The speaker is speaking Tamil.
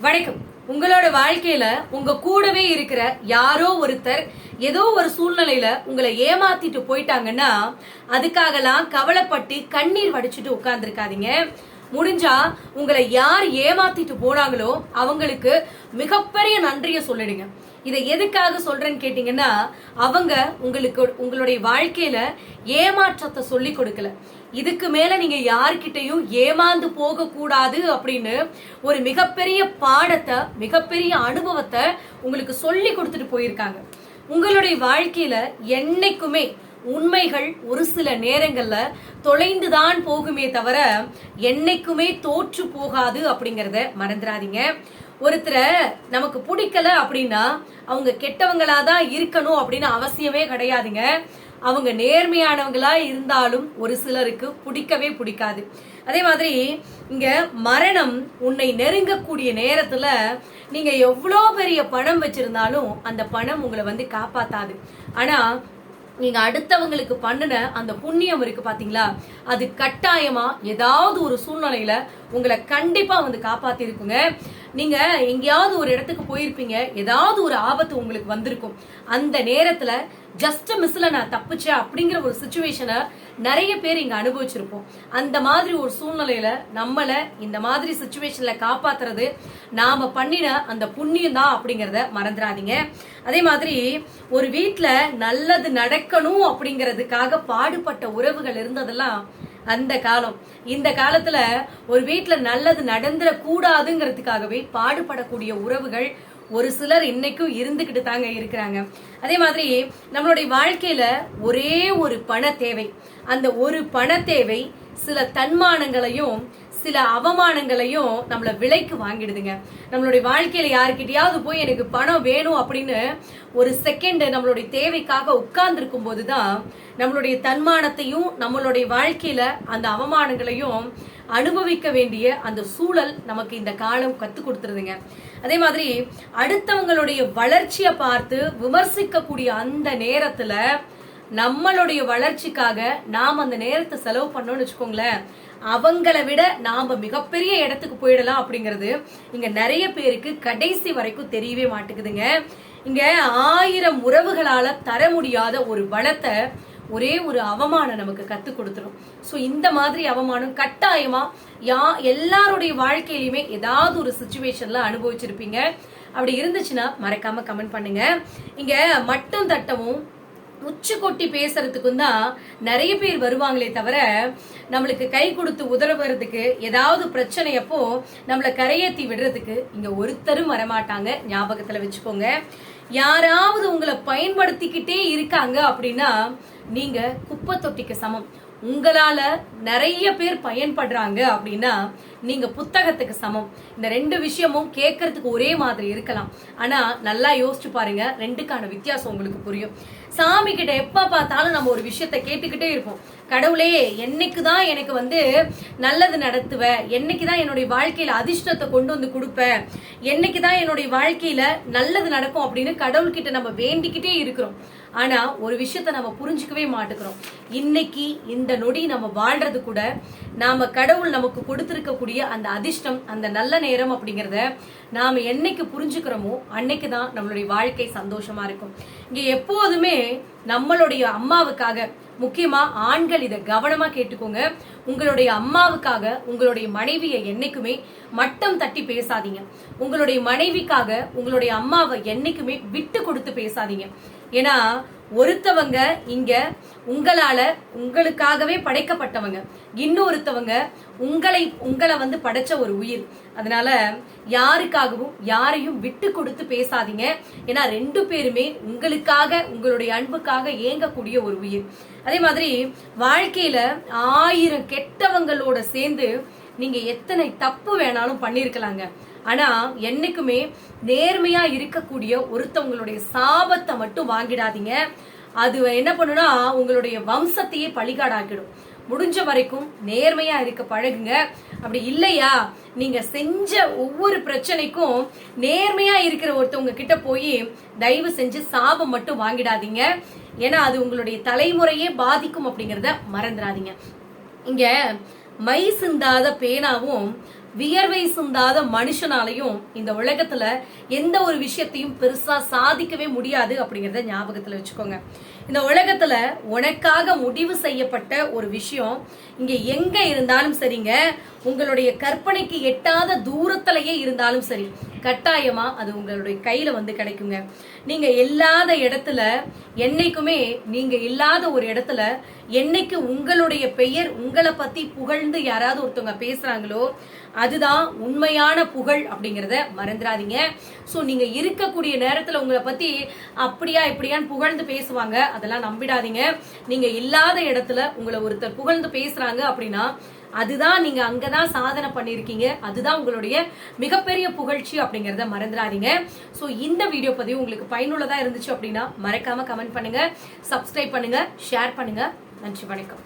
வணக்கம். உங்களோட வாழ்க்கையில உங்க கூடவே இருக்கிற யாரோ ஒருத்தர் ஏதோ ஒரு சூழ்நிலையில உங்களை ஏமாத்திட்டு போயிட்டாங்கன்னா அதுக்காகலாம் கவலைப்பட்டு கண்ணீர் வடிச்சிட்டு உட்கார்ந்துருக்காதீங்க. முடிஞ்சா உங்களை யார் ஏமாத்திட்டு போனாங்களோ அவங்களுக்கு மிகப்பெரிய நன்றியை சொல்லிடுங்க. இதை எதுக்காக சொல்றேன்னு கேட்டீங்கன்னா அவங்க உங்களுக்கு உங்களுடைய வாழ்க்கையில ஏமாற்றத்தை சொல்லி கொடுக்கல. இதுக்கு மேல நீங்க யார்கிட்டையும் ஏமாந்து போக கூடாது அப்படின்னு ஒரு மிகப்பெரிய பாடத்தை மிகப்பெரிய அனுபவத்தை உங்களுக்கு சொல்லி கொடுத்துட்டு போயிருக்காங்க. உங்களுடைய வாழ்க்கையில என்னைக்குமே உண்மைகள் ஒரு சில நேரங்கள்ல தொலைந்துதான் போகுமே தவிர என்னைக்குமே தோற்று போகாது அப்படிங்கறத மறந்துடாதீங்க ஒருத்தரை நமக்கு பிடிக்கல அப்படின்னா அவங்க கெட்டவங்களா தான் இருக்கணும் அப்படின்னு அவசியமே கிடையாதுங்க. அவங்க நேர்மையானவங்களா இருந்தாலும் ஒரு சிலருக்கு பிடிக்கவே பிடிக்காது. அதே மாதிரி இங்க மரணம் உன்னை நெருங்கக்கூடிய நேரத்துல நீங்க எவ்வளோ பெரிய பணம் வச்சிருந்தாலும் அந்த பணம் உங்களை வந்து காப்பாத்தாது. ஆனா நீங்க அடுத்தவங்களுக்கு பண்ணுன அந்த புண்ணியம் இருக்கு பாத்தீங்களா? அது கட்டாயமா ஏதாவது ஒரு சூழ்நிலையில உங்களை கண்டிப்பா வந்து காப்பாத்தி இருக்குங்க நீங்க எங்கேயாவது ஒரு இடத்துக்கு போயிருப்பீங்க. ஏதாவது ஒரு ஆபத்து உங்களுக்கு வந்திருக்கும். அந்த நேரத்துல ஜஸ்ட் மிஸ்ல நான் தப்பிச்சேன் அப்படிங்கிற ஒரு சுச்சுவேஷனை நிறைய பேர் இங்க அனுபவிச்சிருப்போம். அந்த மாதிரி ஒரு சூழ்நிலையில நம்மள இந்த மாதிரி சுச்சுவேஷன்ல காப்பாத்துறது நாம பண்ணின அந்த புண்ணியம் தான் அப்படிங்கறத மறந்துடாதீங்க. அதே மாதிரி ஒரு வீட்டுல நல்லது நடக்கணும் அப்படிங்கறதுக்காக பாடுபட்ட உறவுகள் இருந்ததெல்லாம் அந்த காலம். இந்த காலத்துல ஒரு வீட்டுல நல்லது நடந்துட கூடாதுங்கிறதுக்காகவே பாடுபடக்கூடிய உறவுகள் ஒரு சிலர் இன்னைக்கும் இருந்துகிட்டு தாங்க இருக்கிறாங்க. அதே மாதிரி நம்மளுடைய வாழ்க்கையில ஒரே ஒரு பண தேவை. அந்த ஒரு பண தேவை சில தன்மானங்களையும் சில அவமானங்களையும் நம்மள விலைக்கு வாங்கிடுதுங்க. நம்மளுடைய வாழ்க்கையில யாருக்கிட்டயாவது போய் எனக்கு பணம் வேணும் அப்படின்னு ஒரு செகண்ட் நம்மளுடைய தேவைக்காக உட்கார்ந்துருக்கும் போதுதான் நம்மளுடைய தன்மானத்தையும் நம்மளுடைய வாழ்க்கையில அந்த அவமானங்களையும் அனுபவிக்க வேண்டிய அந்த சூழல் நமக்கு இந்த காலம் கத்து கொடுத்துருதுங்க. அதே மாதிரி அடுத்தவங்களுடைய வளர்ச்சியை பார்த்து விமர்சிக்கக்கூடிய அந்த நேரத்துல நம்மளுடைய வளர்ச்சிக்காக நாம் அந்த நேரத்தை செலவு பண்ணோம்னு வச்சுக்கோங்களேன். அவங்கள விட நாம மிகப்பெரிய இடத்துக்கு போயிடலாம் அப்படிங்கிறது இங்க நிறைய பேருக்கு கடைசி வரைக்கும் தெரியவே மாட்டேங்குதுங்க. இங்க ஆயிரம் உறவுகளால தர முடியாத ஒரு பலத்தை ஒரே ஒரு அவமானம் நமக்கு கத்து கொடுத்துரும். ஸோ இந்த மாதிரி அவமானம் கட்டாயமா யா எல்லாருடைய வாழ்க்கையிலுமே ஏதாவது ஒரு சுச்சுவேஷனில் அனுபவிச்சிருப்பீங்க. அப்படி இருந்துச்சுன்னா மறக்காம கமெண்ட் பண்ணுங்க. இங்க மட்டும் தட்டவும் உச்சி கொட்டி பேசுறதுக்கும் தான் நிறைய பேர் வருவாங்களே தவிர நம்மளுக்கு கை கொடுத்து உதவுறதுக்கு ஏதாவது பிரச்சனையப்போ நம்மளை கரையேத்தி விடுறதுக்கு இங்க ஒருத்தரும் வரமாட்டாங்க. ஞாபகத்துல வச்சுக்கோங்க. யாராவது உங்களை பயன்படுத்திக்கிட்டே இருக்காங்க அப்படின்னா நீங்க குப்பை தொட்டிக்கு சமம். உங்களால நிறைய பேர் பயன்படுறாங்க அப்படின்னா நீங்க புத்தகத்துக்கு சமம். இந்த ரெண்டு விஷயமும் கேட்கறதுக்கு ஒரே மாதிரி இருக்கலாம். ஆனா நல்லா யோசிச்சு பாருங்க. ரெண்டுக்கான வித்தியாசம் உங்களுக்கு புரியும். சாமி கிட்ட எப்ப பார்த்தாலும் நம்ம ஒரு விஷயத்த கேட்டுக்கிட்டே இருப்போம். கடவுளே என்னைக்கு தான் எனக்கு வந்து நல்லது நடத்துவ? என்னைக்கு தான் என்னுடைய வாழ்க்கையில அதிர்ஷ்டத்தை கொண்டு வந்து கொடுப்ப? என்னைக்கு தான் என்னுடைய வாழ்க்கையில நல்லது நடக்கும் அப்படின்னு கடவுள்கிட்ட நம்ம வேண்டிக்கிட்டே இருக்கிறோம். ஆனா ஒரு விஷயத்த நம்ம புரிஞ்சுக்கவே மாட்டுக்கிறோம். இன்னைக்கு இந்த நொடி நம்ம வாழ்றது கூட நாம கடவுள் நமக்கு கொடுத்திருக்கக்கூடிய அந்த அதிர்ஷ்டம் அந்த நல்ல நேரம் அப்படிங்கறத நாம என்னைக்கு புரிஞ்சுக்கிறோமோ அன்னைக்கு தான் நம்மளுடைய வாழ்க்கை சந்தோஷமா இருக்கும். இங்க எப்போதுமே நம்மளுடைய அம்மாவுக்காக முக்கியமா ஆண்கள் இதை கவனமா கேட்டுக்கோங்க. உங்களுடைய அம்மாவுக்காக உங்களுடைய மனைவியை என்னைக்குமே மட்டம் தட்டி பேசாதீங்க. உங்களுடைய மனைவிக்காக உங்களுடைய அம்மாவை என்னைக்குமே விட்டு கொடுத்து பேசாதீங்க. ஏன்னா ஒருத்தவங்க இங்க உங்களால உங்களுக்காகவே படைக்கப்பட்டவங்க. இன்னொருத்தவங்க உங்களை உங்களை வந்து படைச்ச ஒரு உயிர். அதனால யாருக்காகவும் யாரையும் விட்டு கொடுத்து பேசாதீங்க. ஏன்னா ரெண்டு பேருமே உங்களுக்காக உங்களுடைய அன்புக்காக ஏங்கக்கூடிய ஒரு உயிர். அதே மாதிரி வாழ்க்கையில ஆயிரம் கெட்டவங்களோட சேர்ந்து நீங்க எத்தனை தப்பு வேணாலும் பண்ணிருக்கலாங்க. ஆனா என்னைக்குமே நேர்மையா இருக்கக்கூடிய ஒருத்தவங்களுடைய சாபத்தை மட்டும் வாங்கிடாதீங்க. அது என்ன பண்ணுனா உங்களுடைய வம்சத்தையே பழிகாடாக்கிடும். முடிஞ்ச வரைக்கும் நேர்மையா இருக்க பழகுங்க. அப்படி இல்லையா? நீங்க செஞ்ச ஒவ்வொரு பிரச்சனைக்கும் நேர்மையா இருக்கிற ஒருத்தவங்க கிட்ட போய் தயவு செஞ்சு சாபம் மட்டும் வாங்கிடாதீங்க. ஏன்னா அது உங்களுடைய தலைமுறையே பாதிக்கும் அப்படிங்கறத மறந்துடாதீங்க. இங்க மை சிந்தாத பேனாவும் வியர்வை சிந்தாத மனுஷனாலையும் இந்த உலகத்துல எந்த ஒரு விஷயத்தையும் பெருசா சாதிக்கவே முடியாது அப்படிங்கறத ஞாபகத்துல வச்சுக்கோங்க. இந்த உலகத்துல உனக்காக முடிவு செய்யப்பட்ட ஒரு விஷயம் இங்க எங்க இருந்தாலும் சரிங்க உங்களுடைய கற்பனைக்கு எட்டாத தூரத்திலேயே இருந்தாலும் சரி கட்டாயமா அது உங்களுடைய கையில வந்து கிடைக்குங்க. நீங்க இல்லாத இடத்துல என்னைக்குமே நீங்க இல்லாத ஒரு இடத்துல என்னைக்கு உங்களுடைய பெயர் உங்களை பத்தி புகழ்ந்து யாராவது ஒருத்தவங்க பேசுறாங்களோ அதுதான் உண்மையான புகழ் அப்படிங்கிறத மறந்துடாதீங்க. ஸோ நீங்க இருக்கக்கூடிய நேரத்துல உங்களை பத்தி அப்படியா இப்படியான்னு புகழ்ந்து பேசுவாங்க அதெல்லாம் நம்பிடாதீங்க. நீங்க இல்லாத இடத்துல உங்களை ஒருத்தர் புகழ்ந்து பேசுறாங்க அப்படின்னா அதுதான் நீங்க அங்கதான் சாதனை பண்ணிருக்கீங்க. அதுதான் உங்களுடைய மிகப்பெரிய புகழ்ச்சி அப்படிங்கறத மறந்துடாதீங்க. சோ இந்த வீடியோ பதிவு உங்களுக்கு பயனுள்ளதா இருந்துச்சு அப்படின்னா மறக்காம கமெண்ட் பண்ணுங்க சப்ஸ்கிரைப் பண்ணுங்க ஷேர் பண்ணுங்க. நன்றி வணக்கம்.